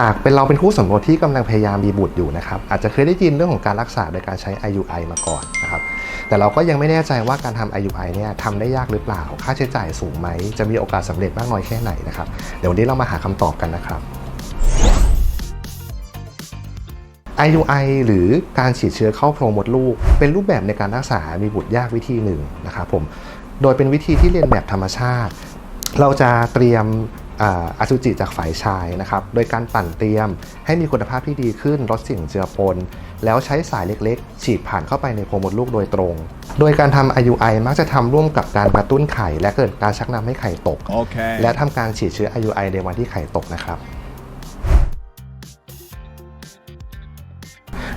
หากเป็นเราเป็นคู่สมรสที่กำลังพยายามมีบุตรอยู่นะครับอาจจะเคยได้ยินเรื่องของการรักษาโดยการใช้ IUI มาก่อนนะครับแต่เราก็ยังไม่แน่ใจว่าการทำ IUI เนี่ยทำได้ยากหรือเปล่า ค่าใช้จ่ายสูงไหม จะมีโอกาสสำเร็จมากน้อยแค่ไหนนะครับเดี๋ยววันนี้เรามาหาคำตอบกันนะครับ IUI หรือการฉีดเชื้อเข้าโพรงมดลูก เป็นรูปแบบในการรักษา มีบุตรยากวิธีหนึ่งนะครับผม โดยเป็นวิธีที่เรียนแบบธรรมชาติ เราจะเตรียม อ่าอสุจิจากฝ่ายชายนะครับ โดยการปั่นเตรียมให้มีคุณภาพที่ดีขึ้นลดสิ่งเจือปน แล้วใช้สายเล็กๆ ฉีดผ่านเข้าไปในโพรงมดลูกโดยตรง โดยการทำ IUI มักจะทำร่วมกับการกระตุ้นไข่ และเกิดการชักนำให้ไข่ตก Okay. และทำการฉีดเชื้อ IUI ในวันที่ไข่ตกนะครับ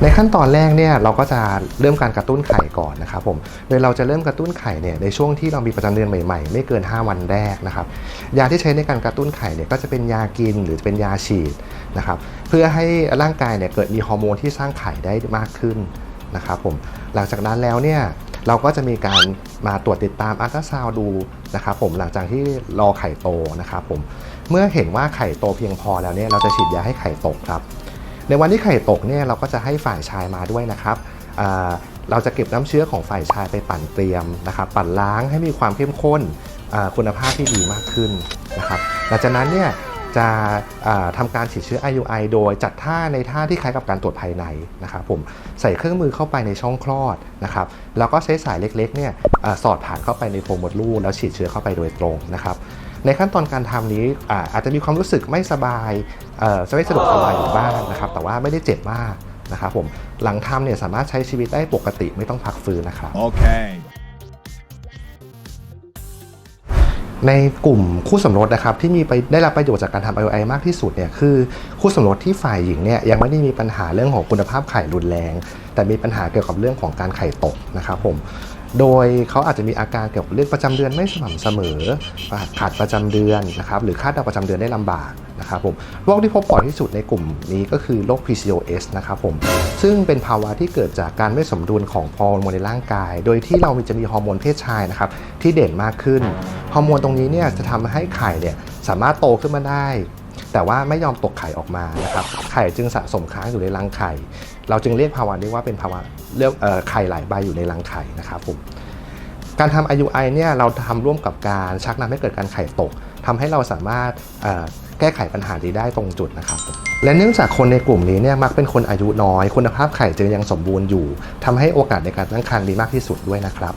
ในขั้นตอนแรกเนี่ยเราก็จะเริ่มการกระตุ้นไข่ก่อนนะครับผมโดยเราจะเริ่มกระตุ้นไข่เนี่ยในช่วงที่เรามีประจำเดือนใหม่ๆ ไม่เกิน 5 วันแรกนะครับยาที่ใช้ในการกระตุ้นไข่เนี่ยก็จะเป็นยากินหรือเป็นยาฉีดนะครับเพื่อให้ร่างกายเนี่ยเกิดมีฮอร์โมนที่สร้างไข่ได้มากขึ้นนะครับผมหลังจากนั้นแล้วเนี่ยเราก็จะมีการมาตรวจติดตามอัลตราซาวด์ดูนะครับผมหลังจากที่รอไข่โตนะครับผมเมื่อเห็นว่าไข่โตเพียงพอแล้วเนี่ยเราจะฉีดยาให้ไข่ตกครับ ในวันที่ไข่ตกเนี่ยเราก็จะให้ฝ่ายชายมาด้วยนะครับเราจะเก็บน้ำเชื้อของฝ่ายชายไปปั่นเตรียมนะครับปั่นล้างให้มีความเข้มข้นคุณภาพที่ดีมากขึ้นนะครับหลังจากนั้นเนี่ยจะอ่าทำการฉีดเชื้อ IUI โดยจัดท่าในท่าที่คล้ายกับการตรวจภายในนะครับผมใส่เครื่องมือเข้าไปในช่องคลอดนะครับแล้วก็ใช้สายเล็กๆเนี่ยอสอดผ่านเข้าไปในโพรงมดลูกแล้วฉีดเชื้อเข้าไปโดยตรงนะครับ ในขั้นตอนการทำนี้อาอาจจะมีความรู้สึกไม่สบายเอ่อไม่สะดวกสบายอยู่บ้างนะครับ แต่ว่าไม่ได้เจ็บมากนะครับผมหลังทำเนี่ยสามารถใช้ชีวิตได้ปกติไม่ต้องพักฟื้นนะครับ Okay. ในกลุ่มคู่สมรสนะครับที่มีไปได้รับประโยชน์จากการทำ IOI มากที่สุดเนี่ยคือคู่สมรสที่ฝ่ายหญิงเนี่ยยังไม่ได้มีปัญหาเรื่องของคุณภาพไข่รุนแรง แต่มีปัญหาเกี่ยวกับเรื่องของการไข่ตกนะครับผม โดยเขาอาจจะมีอาการเกี่ยวกับเรื่องประจำเดือนไม่สม่ำเสมอ ขาดประจำเดือนนะครับหรือคาดเดาประจำเดือนได้ลำบากนะครับผมโรคที่พบบ่อยที่สุดในกลุ่มนี้ก็คือโรค PCOS นะครับผมซึ่งเป็นภาวะที่เกิดจากการไม่สมดุลของฮอร์โมนในร่างกาย โดยที่เราจะมีฮอร์โมนเพศชายนะครับที่เด่นมากขึ้น ฮอร์โมนตรงนี้เนี่ยจะทำให้ไข่เนี่ยสามารถโตขึ้นมาได้ แต่ว่าไม่ยอมตกไข่ออกมานะครับไข่จึงสะสมค้างอยู่ในรังไข่ เราจึงเรียกภาวะนี้ว่าเป็นภาวะเรียกเอ่ไข่หลายใบอยู่ในรังไข่นะครับผมการทำ IUI เนี่ยเราทำร่วมกับการชักนำให้เกิดการไข่ตกทำให้เราสามารถแก้ไขปัญหานี้ได้ตรงจุดนะครับ และเนื่องจากคนในกลุ่มนี้เนี่ยมักเป็นคนอายุน้อย คุณภาพไข่จึงยังสมบูรณ์อยู่ทำให้โอกาสในการตั้งครรภ์มีมากที่สุดด้วยนะครับ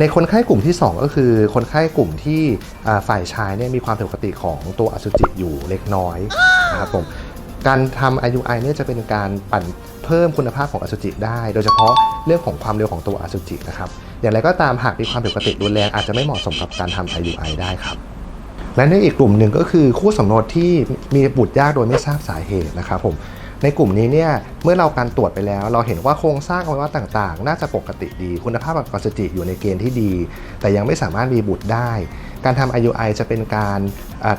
ในคนไข้กลุ่มที่ 2 ก็คือคนไข้กลุ่มที่ฝ่ายชายเนี่ยมีความผิดปกติของตัวอสุจิอยู่เล็กน้อยนะครับผมการทำ IUI เนี่ยจะเป็นการปั่นเพิ่มคุณภาพของอสุจิได้ โดยเฉพาะเรื่องของความเร็วของตัวอสุจินะครับอย่างไรก็ตามหากมีความผิดปกติรุนแรงอาจจะไม่เหมาะสมกับการทำ IUI ได้ครับและในอีกกลุ่มหนึ่งก็คือคู่สมรสที่มีบุตรยากโดยไม่ทราบสาเหตุนะครับผม ในกลุ่มนี้เนี่ยเมื่อเราการตรวจไปแล้ว เราเห็นว่าโครงสร้างอวัยวะต่างๆ น่าจะปกติดี คุณภาพของอสุจิอยู่ในเกณฑ์ที่ดี แต่ยังไม่สามารถมีบุตรได้ การทำ IUI จะเป็นการ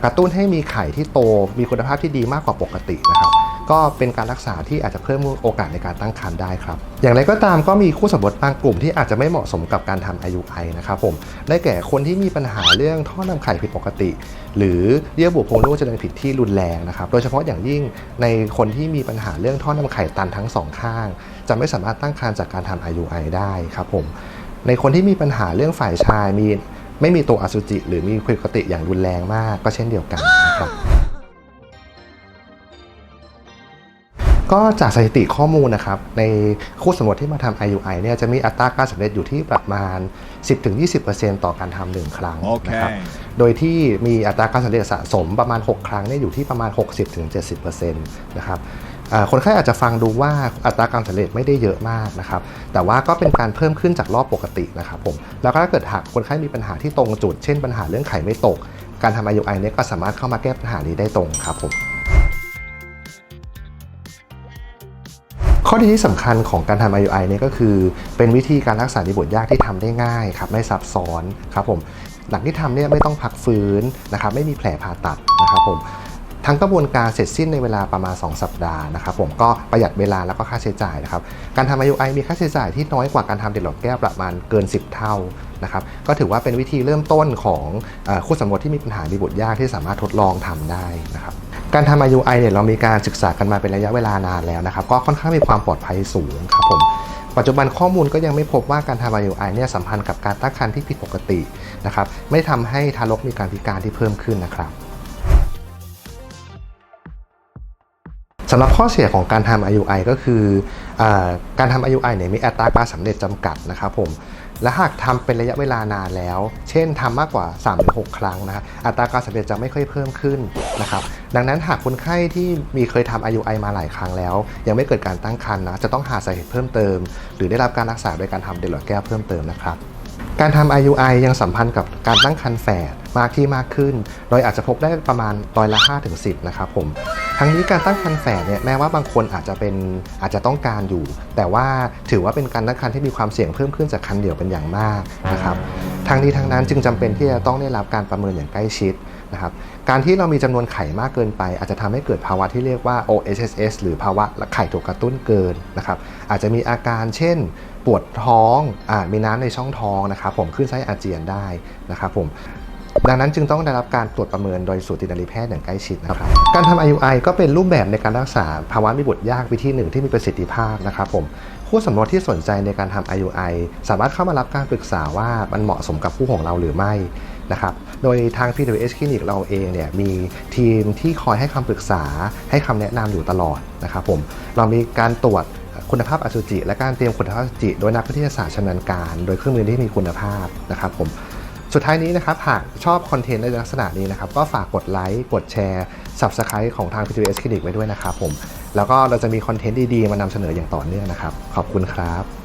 กระตุ้นให้มีไข่ที่โต มีคุณภาพที่ดีมากกว่าปกตินะครับ ก็เป็นการรักษาที่อาจจะเพิ่มโอกาสในการตั้งครรภ์ได้ครับ อย่างไรก็ตามก็มีคู่สมรสบางกลุ่มที่อาจจะไม่เหมาะสมกับการทำ IUI นะครับผมได้แก่คนที่มีปัญหาเรื่องท่อนำไข่ผิดปกติ หรือเยื่อบุโพรงลูกเจริญผิดที่รุนแรงนะครับโดยเฉพาะอย่างยิ่งในคนที่มีปัญหาเรื่องท่อนำไข่ตันทั้งสองข้าง จะไม่สามารถตั้งครรภ์จากการทำ IUI ได้ครับผมในคนที่มีปัญหาเรื่องฝ่ายชายมีไม่มีตัวอสุจิ หรือมีผิดปกติอย่างรุนแรงมากก็เช่นเดียวกันนะครับ ก็จากสถิติข้อมูลนะครับในคู่สมรสที่มาทำ IUI เนี่ยจะมีอัตราการสำเร็จอยู่ที่ประมาณ 10-20%ต่อการทำหนึ่งครั้งนะครับโดยที่มีอัตราการสำเร็จสะสมประมาณ 6 ครั้งเนี่ยอยู่ที่ประมาณ 60-70%นะครับอ่าคนไข้อาจจะฟังดูว่าอัตราการสำเร็จไม่ได้เยอะมากนะครับ แต่ว่าก็เป็นการเพิ่มขึ้นจากรอบปกตินะครับผม แล้วก็ถ้าเกิดหากคนไข้มีปัญหาที่ตรงจุด เช่นปัญหาเรื่องไข่ไม่ตก การทำ IUI เนี่ยก็สามารถเข้ามาแก้ปัญหานี้ได้ตรงครับผม ข้อดีที่สำคัญของการทำ IUI เนี่ยก็คือ เป็นวิธีการรักษาในบทยากที่ทำได้ง่ายครับไม่ซับซ้อนครับผมหลังที่ทำเนี่ยไม่ต้องพักฟื้นนะครับไม่มีแผลผ่าตัดนะครับผมทั้งกระบวนการเสร็จสิ้นในเวลาประมาณ 2 สัปดาห์นะครับผมก็ประหยัดเวลาแล้วก็ค่าใช้จ่ายนะครับการทำ IUI มีค่าใช้จ่ายที่น้อยกว่าการทำเด็ดหลอดแก้วประมาณเกิน 10 เท่านะครับก็ถือว่าเป็นวิธีเริ่มต้นของอคู่สมรสที่มีปัญหามีบุตรยากที่สามารถทดลองทำได้นะครับ การทำ IUI เนี่ยเรามีการศึกษากันมาเป็นระยะเวลานานแล้วนะครับ ก็ค่อนข้างมีความปลอดภัยสูงครับผมปัจจุบันข้อมูลก็ยังไม่พบว่าการทำ IUI เนี่ยสัมพันธ์กับการตั้งครรภ์ที่ผิดปกตินะครับไม่ทำให้ทารกมีการพิการที่เพิ่มขึ้นนะครับสำหรับข้อเสียของการทำ IUI ก็คืออการทำ IUI เนี่ยมีอัตราการสำเร็จจำกัดนะครับผมและหากทำเป็นระยะเวลานานแล้ว เช่นทำมากกว่า3-6ครั้งนะฮะอัตราการสำเร็จจะไม่ค่อยเพิ่มขึ้นนะครับ ดังนั้นหากคนไข้ที่มีเคยทำ IUI มาหลายครั้งแล้ว ยังไม่เกิดการตั้งครรภ์นะจะต้องหาสาเหตุเพิ่มเติม หรือได้รับการรักษาโดยการทำเดลลอดแก้วเพิ่มเติมนะครับการทำ IUI ยังสัมพันธ์กับการตั้งครรภ์แฝดมากที่มากขึ้น โดยอาจจะพบได้ประมาณร้อยละ5-10 นะครับผม ทั้งนี้การตั้งครรภ์แฝดเนี่ยแม้ว่าบางคนอาจจะเป็นอาจจะต้องการอยู่ แต่ว่าถือว่าเป็นการตั้งครรภ์ที่มีความเสี่ยงเพิ่มขึ้นจากครรภ์เดี่ยวเป็นอย่างมากนะครับทางนี้ทางนั้นจึงจำเป็นที่จะต้องได้รับการประเมินอย่างใกล้ชิดนะครับ การที่เรามีจำนวนไข่มากเกินไป อาจจะทำให้เกิดภาวะที่เรียกว่า OHSS หรือภาวะไข่ถูกกระตุ้นเกินนะครับอาจจะมีอาการเช่นปวดท้องอามีน้ำในช่องท้องนะครับผมขึ้นไส้อาเจียนได้นะครับผมดังนั้นจึงต้องได้รับการตรวจประเมินโดยสูตินรีแพทย์อย่างใกล้ชิดนะครับ การทำ IUI ก็เป็นรูปแบบในการรักษาภาวะมีบุตรยากวิธีหนึ่งที่มีประสิทธิภาพนะครับผมคู่สมรสที่สนใจในการทำ IUI สามารถเข้ามารับการปรึกษาว่ามันเหมาะสมกับคู่ของเราหรือไม่ นะครับ โดยทาง PWS Clinic เราเองเนี่ยมีทีมที่คอยให้คำปรึกษาให้คำแนะนำอยู่ตลอดนะครับผม เรามีการตรวจคุณภาพอสุจิ และการเตรียมคุณภาพอสุจิโดยนักวิทยาศาสตร์ชำนาญการ โดยเครื่องมือที่มีคุณภาพนะครับผมสุดท้ายนี้นะครับหากชอบคอนเทนต์ในลักษณะนี้นะครับ ก็ฝากกดไลค์กดแชร์ Subscribe ของทาง PTS Clinic ไว้ด้วยนะครับผม แล้วก็เราจะมีคอนเทนต์ดี ๆ มานำเสนออย่างต่อเนื่องนะครับ ขอบคุณครับ